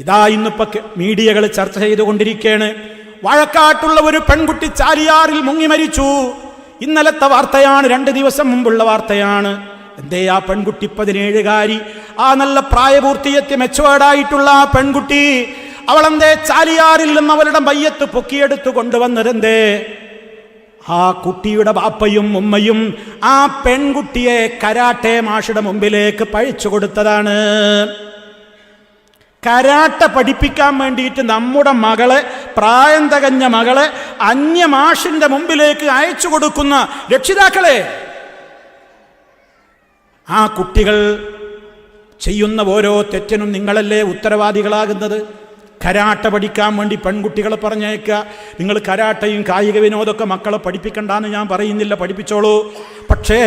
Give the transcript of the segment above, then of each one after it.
ഇതാ ഇന്നിപ്പോ മീഡിയകൾ ചർച്ച ചെയ്തുകൊണ്ടിരിക്കുകയാണ് വഴക്കാട്ടുള്ള ഒരു പെൺകുട്ടി ചാലിയാറിൽ മുങ്ങി മരിച്ചു. ഇന്നലത്തെ വാർത്തയാണ് രണ്ട് ദിവസം മുമ്പുള്ള വാർത്തയാണ്. എന്തേ ആ പെൺകുട്ടി പതിനേഴുകാരി? ആ നല്ല പ്രായപൂർത്തിയെത്തി മെച്ചുവേർഡായിട്ടുള്ള ആ പെൺകുട്ടി അവളെന്തേ ചാലിയാറിൽ നിന്ന് അവളുടെ മയ്യത്ത് പൊക്കിയെടുത്ത് കൊണ്ടുവന്നതെന്തേ? ആ കുട്ടിയുടെ ബാപ്പയും ഉമ്മയും ആ പെൺകുട്ടിയെ കരാട്ടെ മാഷയുടെ മുമ്പിലേക്ക് പഴിച്ചു കൊടുത്തതാണ്. കരാട്ട പഠിപ്പിക്കാൻ വേണ്ടിയിട്ട് നമ്മുടെ മകളെ പ്രായം തകഞ്ഞ മകളെ അന്യമാഷിന്റെ മുമ്പിലേക്ക് അയച്ചു കൊടുക്കുന്ന രക്ഷിതാക്കളെ ആ കുട്ടികൾ ചെയ്യുന്ന ഓരോ തെറ്റിനും നിങ്ങളല്ലേ ഉത്തരവാദികളാകുന്നത്? കരാട്ട പഠിക്കാൻ വേണ്ടി പെൺകുട്ടികളെ പറഞ്ഞേക്കുക നിങ്ങൾ കരാട്ടയും കായിക വിനോദമൊക്കെ മക്കളെ പഠിപ്പിക്കണ്ടെന്ന് ഞാൻ പറയുന്നില്ല പഠിപ്പിച്ചോളൂ. പക്ഷേ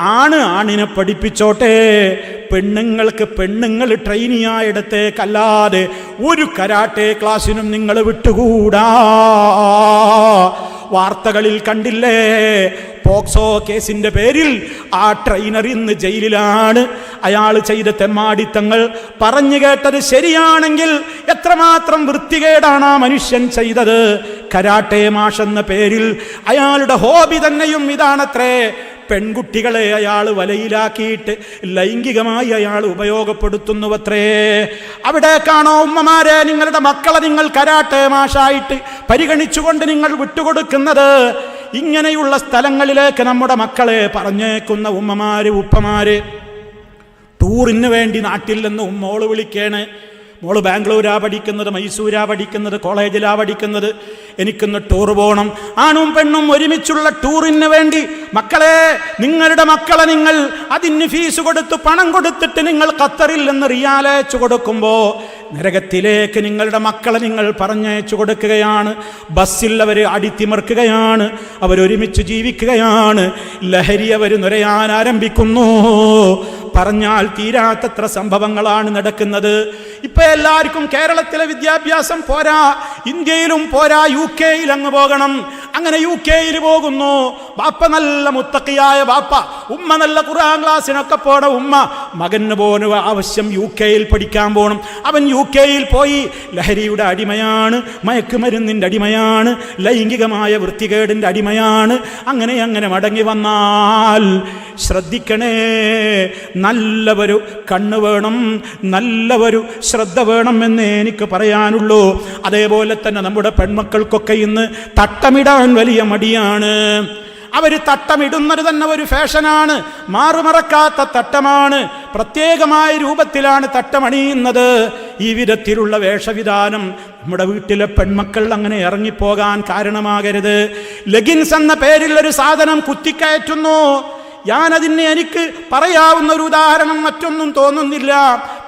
ആണ് ആണിനെ പഠിപ്പിച്ചോട്ടെ. പെണ്ണുങ്ങൾക്ക് പെണ്ണുങ്ങൾ ട്രെയിനിയായിടത്തേക്കല്ലാതെ ഒരു കരാട്ടെ ക്ലാസ്സിനും നിങ്ങൾ വിട്ടുകൂടാ. വാർത്തകളിൽ കണ്ടില്ലേ? പോക്സോ കേസിന്റെ പേരിൽ ആ ട്രെയിനർ ഇന്ന് ജയിലിലാണ്. അയാൾ ചെയ്ത തെമ്മാടിത്തങ്ങൾ പറഞ്ഞു കേട്ടത് ശരിയാണെങ്കിൽ എത്രമാത്രം വൃത്തികേടാണ് ആ മനുഷ്യൻ ചെയ്തത്. കരാട്ടെ മാഷെന്ന പേരിൽ അയാളുടെ ഹോബി തന്നെയും ഇതാണത്രേ. പെൺകുട്ടികളെ അയാൾ വലയിലാക്കിയിട്ട് ലൈംഗികമായി അയാൾ ഉപയോഗപ്പെടുത്തുന്നുവത്രേ. കാണോ ഉമ്മമാരെ നിങ്ങളുടെ മക്കളെ നിങ്ങൾ കരാട്ടെ മാഷായിട്ട് പരിഗണിച്ചുകൊണ്ട് നിങ്ങൾ വിട്ടുകൊടുക്കുന്നത്. ഇങ്ങനെയുള്ള സ്ഥലങ്ങളിലേക്ക് നമ്മുടെ മക്കളെ പറഞ്ഞേക്കുന്ന ഉമ്മമാര് ഉപ്പമാര് ടൂറിന് വേണ്ടി നാട്ടിൽ നിന്ന് ഉമ്മോൾ വിളിക്കേണ്. മോൾ ബാംഗ്ലൂരാ പഠിക്കുന്നത് മൈസൂരാ പഠിക്കുന്നത് കോളേജിലാ പഠിക്കുന്നത്. എനിക്കൊന്ന് ടൂർ പോകണം ആണും പെണ്ണും ഒരുമിച്ചുള്ള ടൂറിന് വേണ്ടി മക്കളെ നിങ്ങളുടെ മക്കളെ നിങ്ങൾ അതിന് ഫീസ് കൊടുത്ത് പണം കൊടുത്തിട്ട് നിങ്ങൾ ഖത്തറിൽ നിന്ന് റിയാലയച്ചു കൊടുക്കുമ്പോൾ നരകത്തിലേക്ക് നിങ്ങളുടെ മക്കളെ നിങ്ങൾ പറഞ്ഞയച്ചു കൊടുക്കുകയാണ്. ബസ്സിൽ അവർ അടിത്തിമർക്കുകയാണ്. അവരൊരുമിച്ച് ജീവിക്കുകയാണ്. ലഹരി അവർ നുരയാൻ ആരംഭിക്കുന്നു. പറഞ്ഞാൽ തീരാത്തത്ര സംഭവങ്ങളാണ് നടക്കുന്നത്. ഇപ്പൊ എല്ലാവർക്കും കേരളത്തിലെ വിദ്യാഭ്യാസം പോരാ. ഇന്ത്യയിലും പോരാ യു കെയിൽ അങ്ങ് പോകണം. അങ്ങനെ യു കെയിൽ പോകുന്നു. ബാപ്പ നല്ല മുത്തക്കിയായ ബാപ്പ. ഉമ്മ നല്ല ഖുർആൻ ക്ലാസ്സിനൊക്കെ പോണ ഉമ്മ മകന് പോന് ആവശ്യം യു കെയിൽ പഠിക്കാൻ പോകണം അവൻ യു കെയിൽ പോയി ലഹരിയുടെ അടിമയാണ് മയക്കുമരുന്നിന്റെ അടിമയാണ് ലൈംഗികമായ വൃത്തികേടിന്റെ അടിമയാണ്. അങ്ങനെ അങ്ങനെ മടങ്ങി വന്നാൽ ശ്രദ്ധിക്കണേ നല്ലവരു കണ്ണ് വേണം നല്ലവരു ശ്രദ്ധ വേണം എന്ന് എനിക്ക് പറയാനുള്ളൂ. അതേപോലെ തന്നെ നമ്മുടെ പെൺമക്കൾക്കൊക്കെ ഇന്ന് തട്ടമിടാൻ വലിയ മടിയാണ്. അവർ തട്ടമിടുന്നത് തന്നെ ഒരു ഫാഷനാണ്. മാറുമറക്കാത്ത തട്ടമാണ്. പ്രത്യേകമായ രൂപത്തിലാണ് തട്ടമണിയുന്നത്. ഈ വിധത്തിലുള്ള വേഷവിധാനം നമ്മുടെ വീട്ടിലെ പെൺമക്കൾ അങ്ങനെ ഇറങ്ങിപ്പോകാൻ കാരണമാകരുത്. ലെഗിൻസ് എന്ന പേരിൽ ഒരു സാധനം കുത്തിക്കയറ്റുന്നു. ഞാനതിന് എനിക്ക് പറയാവുന്ന ഒരു ഉദാഹരണം മറ്റൊന്നും തോന്നുന്നില്ല.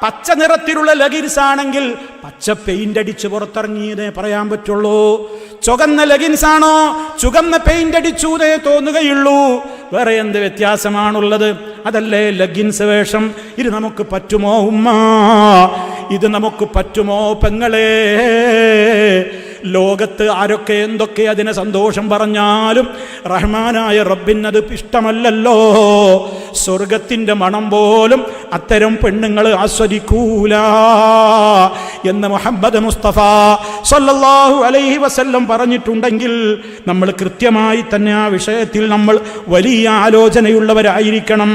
പച്ച നിറത്തിലുള്ള ലഗിൻസ് ആണെങ്കിൽ പച്ച പെയിന്റ് അടിച്ച് പുറത്തിറങ്ങിയതേ പറയാൻ പറ്റുള്ളൂ. ചുവന്ന ലഗിൻസ് ആണോ ചുവന്ന പെയിന്റ് അടിച്ചൂതേ തോന്നുകയുള്ളൂ. വേറെ എന്ത് വ്യത്യാസമാണുള്ളത്? അതല്ലേ ലഗിൻസ് വേഷം? ഇത് നമുക്ക് പറ്റുമോ ഉമ്മ? ഇത് നമുക്ക് പറ്റുമോ പെങ്ങളെ? ലോകത്ത് ആരൊക്കെ എന്തൊക്കെ അതിനെ സന്തോഷം പറഞ്ഞാലും റഹ്മാനായ റബ്ബിനത് ഇഷ്ടമല്ലല്ലോ. സ്വർഗത്തിന്റെ മണം പോലും അത്തരം പെണ്ണുങ്ങൾ ആസ്വദിക്കൂല എന്ന് മുഹമ്മദ് മുസ്തഫ സല്ലല്ലാഹു അലൈഹി വസല്ലം പറഞ്ഞിട്ടുണ്ടെങ്കിൽ നമ്മൾ കൃത്യമായി തന്നെ ആ വിഷയത്തിൽ നമ്മൾ വലിയ ആലോചനയുള്ളവരായിരിക്കണം.